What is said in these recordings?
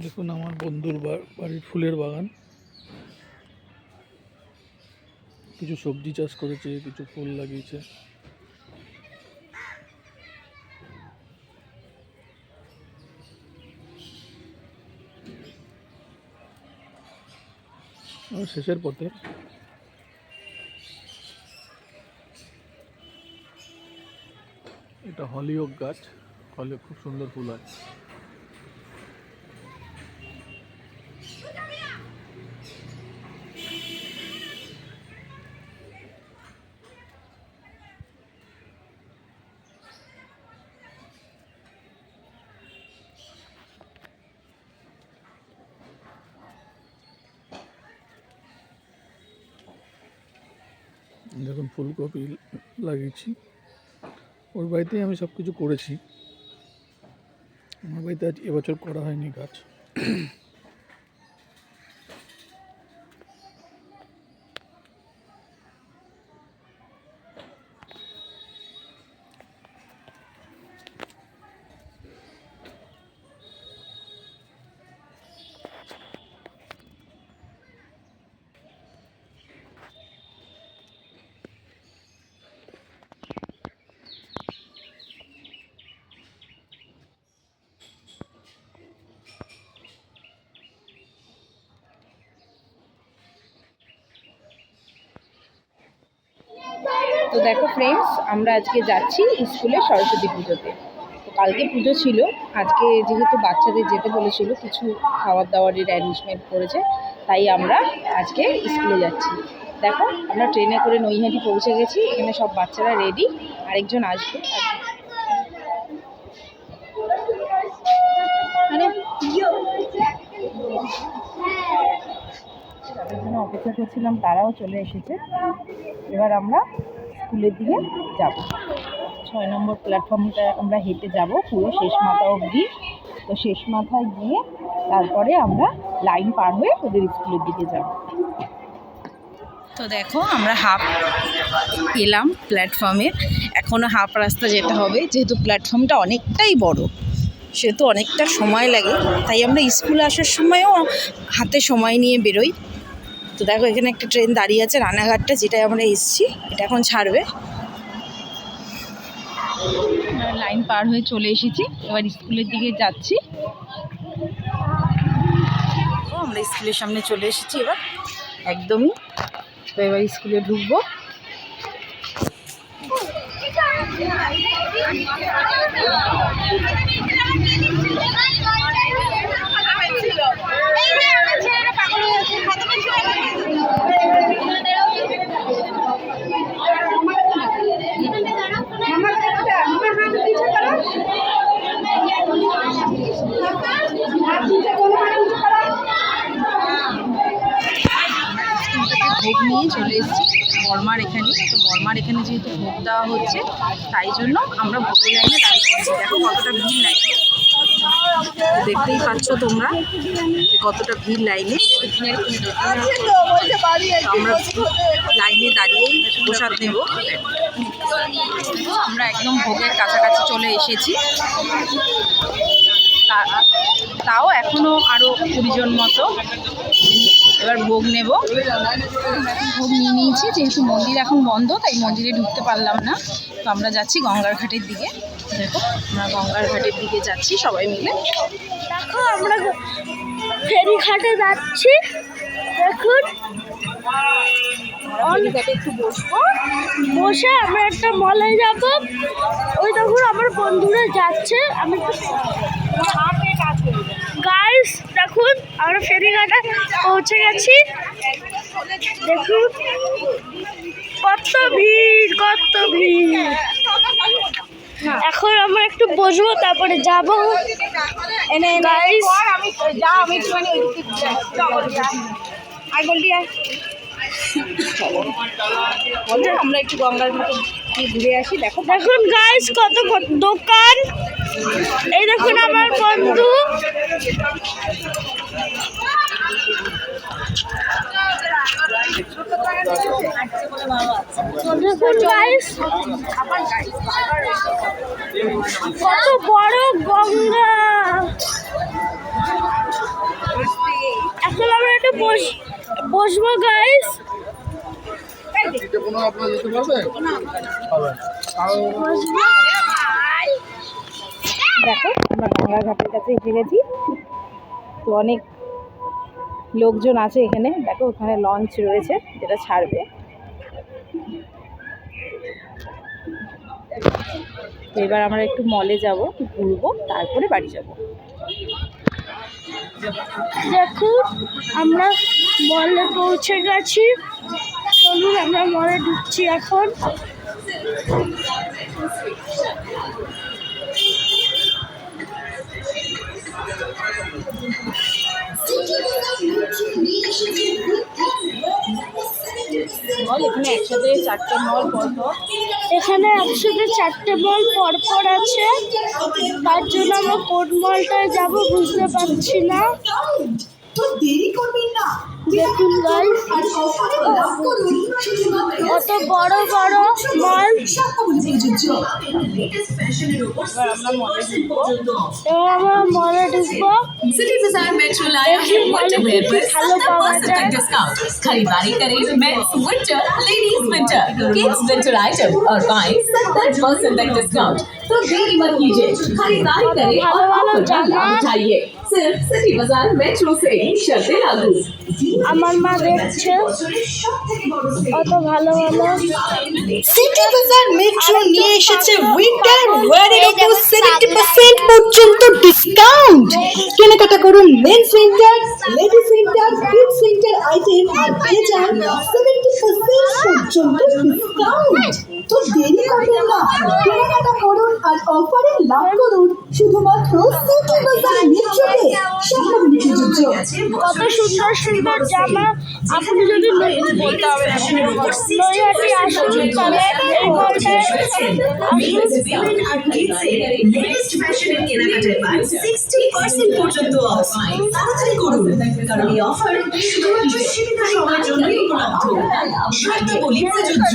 দেখুন আমার বন্ধুর বাড়ির ফুলের বাগান। কিছু সবজি চাষ করেছে, কিছু ফুল লাগিয়েছে। শেষের পথে এটা হলিওক গাছ। হলে খুব সুন্দর ফুল হয়। দেখুন ফুলকপি লাগিয়েছি ওর বাড়িতেই আমি সব কিছু করেছি। আমার বাড়িতে আজ এবছর করা হয়নি গাছ। তো দেখো ফ্রেন্ডস আমরা আজকে যাচ্ছি স্কুলে সরস্বতী পুজোতে। তো কালকে পুজো ছিল, আজকে যেহেতু বাচ্চাদের যেতে বলেছিল, কিছু খাবার দাবারের অ্যারেঞ্জমেন্ট করেছে, তাই আমরা আজকে স্কুলে যাচ্ছি। দেখো, আমরা ট্রেনে করে নৈহাটি পৌঁছে গেছি, এখানে সব বাচ্চারা রেডি আরেকজন আসবে। অপেক্ষা করছিলাম, তারাও চলে এসেছে। এবার আমরা স্কুলের দিকে যাব। ছয় নম্বর প্ল্যাটফর্মটা আমরা হেঁটে যাব পুরো শেষ মাথা অবধি। তো শেষ মাথায় গিয়ে তারপরে আমরা লাইন পার হয়ে ওদের স্কুলের দিকে যাব। তো দেখো আমরা হাফ এলাম প্ল্যাটফর্মে এখনও হাফ রাস্তা যেতে হবে, যেহেতু প্ল্যাটফর্মটা অনেকটাই বড়। সেহেতু অনেকটা সময় লাগে। তাই আমরা স্কুলে আসার সময়ও হাতে সময় নিয়ে বেরোই। তো দেখো এখানে একটা ট্রেন দাঁড়িয়ে আছে রানাঘাটটা যেটায় আমরা এসেছি এটা এখন ছাড়বে। লাইন পার হয়ে চলে এসেছি এবার স্কুলের দিকে যাচ্ছি। ও, আমরা স্কুলের সামনে চলে এসেছি এবার একদমই। তো এবার স্কুলে ঢুকবো। স্কুল বর্মার এখানে। তো বর্মার এখানে যেহেতু ভোগ দেওয়া হচ্ছে, তাই জন্য আমরা ভোগের লাইনে দাঁড়িয়ে দেখো কতটা ভিড় লাইনে। দেখতেই পাচ্ছ তোমরা কতটা ভিড় লাইনে। আমরা লাইনে দাঁড়িয়েই প্রসাদ নেব। আমরা একদম ভোগের কাছাকাছি চলে এসেছি। তাও এখনও আরও কুড়ি জন মতো। এবার ভোগ নেব। ভোগ নিয়ে নিয়েছি যেহেতু মন্দির এখন বন্ধ তাই মন্দিরে ঢুকতে পারলাম না। তো আমরা যাচ্ছি গঙ্গার ঘাটের দিকে। দেখো আমরা গঙ্গার ঘাটের দিকে যাচ্ছি সবাই মিলে। দেখো আমরা ফেরি ঘাটে যাচ্ছি। দেখুন। আমরা একটু বসবো। বসে আমরা একটা মলে যাব। ওই তখন আমার বন্ধুরা যাচ্ছে। আমি দেখুন আমরা ফেরিঘাটে পৌঁছে গেছি। দেখুন কত ভিড় কত ভিড়। এখন আমরা একটু বসবো তারপরে যাব। আমরা একটু গঙ্গার গিয়ে ঘুরে আসি দেখো। দেখুন গাইস কত দোকান। এই দেখুন আমার বন্ধু। দেখুন গাইস কত বড় গঙ্গা। এখন আমরা একটা বস বসবো গাইস কোনো আপনারা যেতে পারবেন? দেখো, আমরা গঙ্গা ঘাটের কাছে এসে গেছি তো অনেক লোকজন আছে এখানে। দেখো, ওখানে লঞ্চ রয়েছে, যেটা ছাড়বে। এবার আমরা একটু মলে যাব, ঘুরবো, তারপরে বাড়ি যাব। দেখুন আমরা মলে পৌঁছে গেছি। চলুন, আমরা মলে ঢুকছি এখন। চারটে মল পরপর এখানে একসাথে চারটে মল পরপর আছে। তার জন্য আমরা কোন মলটায় যাব বুঝতে পারছি না। দেখুন শুধুমাত্র কত বড় বড় আমরা মলে ঢুকবো এবার আমরা মলে ঢুকবো सिटी बाजार मेट्रो लाया है विंटर वेयर पर हेलो सत्तर पावा परसेंट जाए। तक डिस्काउंट खरीदारी करें men's winter ladies winter kids winter item और पाएं सत्तर परसेंट तक डिस्काउंट तो देरी मत कीजिए खरीदारी करें और हेलो, हेलो, ऑफर का लाभ जाना। उठाइए सिर्फ सिटी बाजार मेट्रो से शर्तें लागू আমার মা দেখছে কত ভালো ভালো সিটি বাজার মেট্রো নিয়ে এসেছে উইন্টার ওয়ারের উপর সেভেন্টি পার্সেন্ট পর্যন্ত ডিসকাউন্ট কেনাকাটা করুন men's winter ladies winter kids winter item আর পেয়ে যান সেভেন্টি পার্সেন্ট পর্যন্ত ডিসকাউন্ট তো দেরি করবেন না। কেনাকাটা করুন আর অফারে লাভ করুন। শুধুমাত্র সিটি বাজার মেট্রোতে সামনে প্রযোজ্য কত সুন্দর সুন্দর জামা। আপনি যদি নৈহাটি আসুন তাহলে এই মলটায় লেটেস্ট ফ্যাশনের কেনাকাটায় পান সিক্সটি পার্সেন্ট পর্যন্ত অফ তাড়াতাড়ি করুন কারণ এই অফার শুধুমাত্র সীমিত সময়ের জন্যই উপলব্ধ শর্তাবলী প্রযোজ্য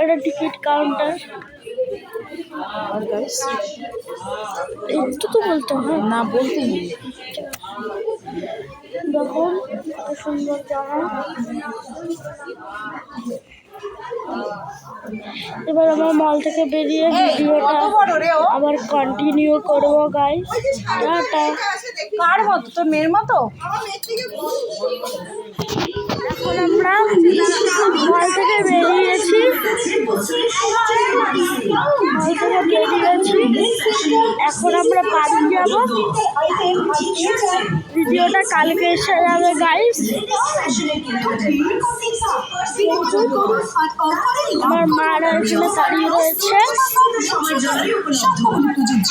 এটা টিকিট কাউন্টার একটু তো বলতে হয়। না বলতে নেই। দেখুন সুন্দর জামা এবার আমরা মল থেকে বেরিয়ে ভিডিওটা আবার কন্টিনিউ করব গাইস টাটা। কার মতো? তোর মেয়ের মতো? এখন আমরা মল থেকে বেরিয়েছি। বেরিয়েছি। এখন আমরা বাড়ি যাব। ভিডিওটা কালকে এসে যাবে গাইস আমার মারা এখানে দাঁড়িয়ে রয়েছে। জন্যই উপলব্ধ প্রযোজ্য